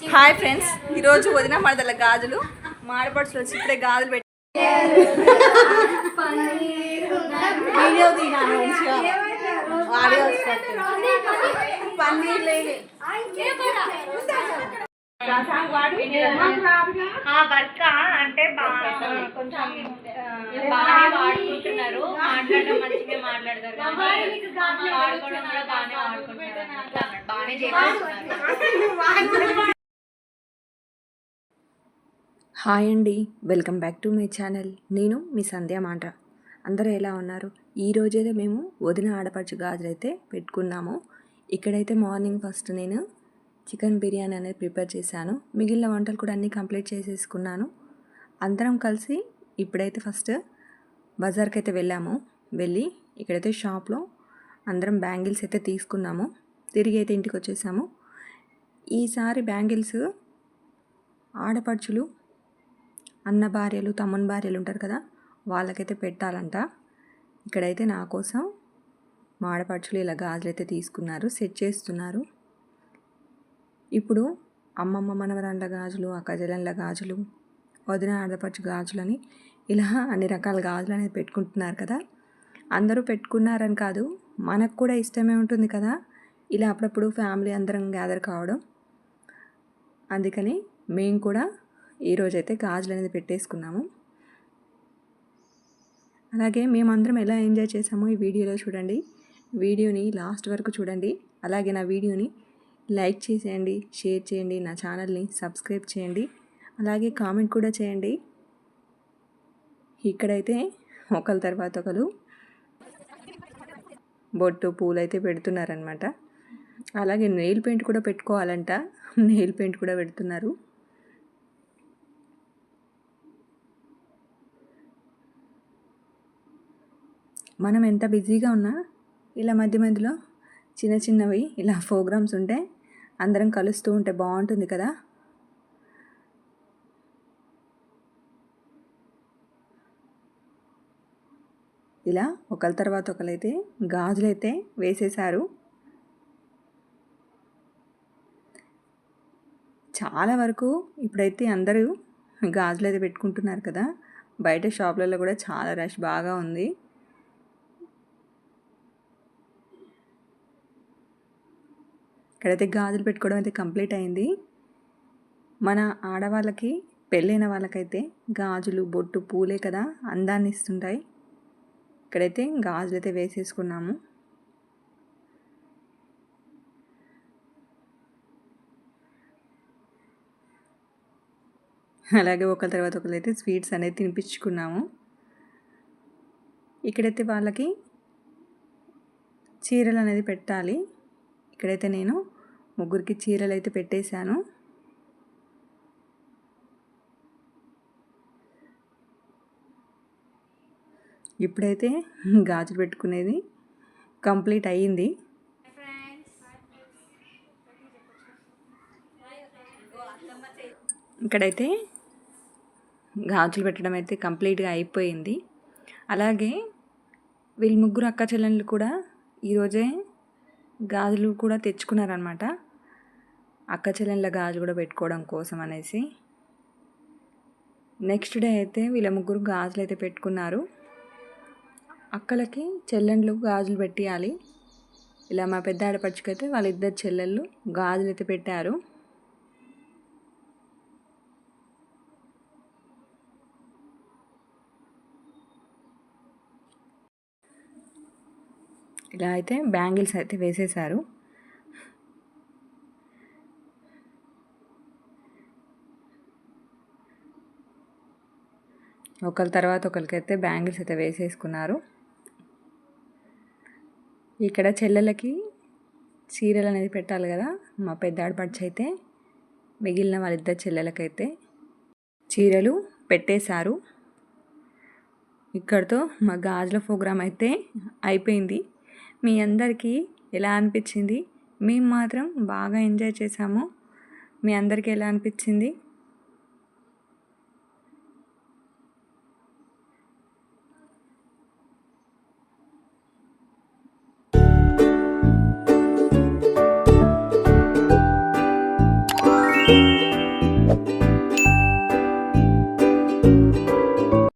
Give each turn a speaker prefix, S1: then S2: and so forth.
S1: Hi friends ఈరోజు వదిన మరదల గాజులు. మాడపడుచులు వచ్చి ఇప్పుడే గాజులు పెట్టి వీడియో తీనాను మంచిగా ఆడియో వస్తుంది. పన్నీర్ లేదు
S2: వర్క్ అంటే బా- కొంచెం ఆ, బాగానే వాడుకుంటున్నారు. మాట్లాడడం మంచిగా మాట్లాడతారు కానీ వాడుకోవడం కూడా బాగానే వాడుకుంటున్నారు
S3: హాయ్ అండి welcome back to my channel. నేను మీ సంధ్య మాట అందరూ ఎలా ఉన్నారు? ఈ రోజైతే మేము వదిన ఆడపడుచు గాజులు అయితే పెట్టుకున్నాము. ఇక్కడైతే మార్నింగ్ ఫస్ట్ నేను చికెన్ బిర్యానీ అనేది ప్రిపేర్ చేశాను. మిగిలిన వంటలు కూడా అన్నీ కంప్లీట్ చేసేసుకున్నాను. అందరం కలిసి ఇప్పుడైతే ఫస్ట్ బజార్కి అయితే వెళ్ళాము. వెళ్ళి ఇక్కడైతే షాప్లో అందరం బ్యాంగిల్స్ అయితే తీసుకున్నాము. తిరిగి అయితే ఇంటికి వచ్చేసాము ఈసారి బ్యాంగిల్స్ ఆడపడుచులు అన్న భార్యలు తమ్ముని భార్యలు ఉంటారు కదా వాళ్ళకైతే పెట్టాలంట. ఇక్కడైతే నా కోసం మా ఆడపడుచులు ఇలా గాజులు అయితే తీసుకున్నారు సెట్ చేస్తున్నారు. ఇప్పుడు అమ్మమ్మ మనవరాళ్ళ గాజులు అక్కజలంల గాజులు వదిన ఆడపడుచు గాజులని ఇలా అన్ని రకాల గాజులు అనేది పెట్టుకుంటున్నారు కదా. అందరూ పెట్టుకున్నారని కాదు మనకు కూడా ఇష్టమే ఉంటుంది కదా. ఇలా అప్పుడప్పుడు ఫ్యామిలీ అందరం గ్యాదర్ కావడం. అందుకని మేము కూడా ఈరోజైతే గాజులు అనేది పెట్టేసుకున్నాము. అలాగే మేమందరం ఎలా ఎంజాయ్ చేసామో ఈ వీడియోలో చూడండి. వీడియోని లాస్ట్ వరకు చూడండి. అలాగే నా వీడియోని లైక్ చేసేయండి షేర్ చేయండి నా ఛానల్ని సబ్స్క్రైబ్ చేయండి. అలాగే కామెంట్ కూడా చేయండి. ఇక్కడైతే ఒకరి తర్వాత ఒకరు బొట్టు పూలు అయితే పెడుతున్నారనమాట అలాగే నెయిల్ పెయింట్ కూడా పెట్టుకోవాలంట. నెయిల్ పెయింట్ కూడా పెడుతున్నారు. మనం ఎంత బిజీగా ఉన్నా ఇలా మధ్య మధ్యలో చిన్న చిన్నవి ఇలా ప్రోగ్రామ్స్ ఉంటే అందరం కలుస్తూ ఉంటే బాగుంటుంది కదా. ఇలా ఒకరి తర్వాత ఒకరైతే గాజులు అయితే వేసేశారు. చాలా వరకు ఇప్పుడైతే అందరూ గాజులు అయితే పెట్టుకుంటున్నారు కదా. బయట షాపులలో కూడా చాలా రష్ బాగా ఉంది. ఇక్కడైతే గాజులు పెట్టుకోవడం అయితే కంప్లీట్ అయింది. మన ఆడవాళ్ళకి పెళ్ళైన వాళ్ళకైతే గాజులు బొట్టు పూలే కదా అందాన్ని ఇస్తుంటాయి. ఇక్కడైతే గాజులు అయితే వేసేసుకున్నాము. అలాగే ఒకరి తర్వాత ఒకరైతే స్వీట్స్ అనేది తినిపించుకున్నాము. ఇక్కడైతే వాళ్ళకి చీరలు అనేది పెట్టాలి. ఇక్కడైతే నేను ముగ్గురికి చీరలు అయితే పెట్టేశాను. ఇప్పుడైతే గాజులు పెట్టుకునేది కంప్లీట్ అయ్యింది. ఇక్కడైతే గాజులు పెట్టడం అయితే కంప్లీట్గా అయిపోయింది. అలాగే వీళ్ళు ముగ్గురు అక్క చెల్లెళ్ళు కూడా ఈరోజే గాజులు కూడా తెచ్చుకున్నారనమాట అక్క చెల్లెళ్ళ గాజు కూడా పెట్టుకోవడం కోసం అనేసి. నెక్స్ట్ డే అయితే వీళ్ళ ముగ్గురు గాజులు అయితే పెట్టుకున్నారు. అక్కలకి చెల్లెళ్ళు గాజులు పెట్టియాలి. ఇలా మా పెద్ద ఆడపడుచుకైతే వాళ్ళిద్దరు చెల్లెళ్ళు గాజులు అయితే పెట్టారు. ఇలా అయితే బ్యాంగిల్స్ అయితే వేసేశారు ఒకరి తర్వాత ఒకరికైతే బ్యాంగిల్స్ అయితే వేసేసుకున్నారు. ఇక్కడ చెల్లెలకి చీరలు అనేది పెట్టాలి కదా మా పెద్ద అయితే మిగిలిన వాళ్ళిద్దరు చెల్లెలకైతే చీరలు పెట్టేశారు. ఇక్కడితో మా గాజుల ప్రోగ్రాం అయితే అయిపోయింది. మీ అందరికీ ఎలా అనిపించింది? మేము మాత్రం బాగా ఎంజాయ్ చేసాము. మీ అందరికీ ఎలా అనిపించింది?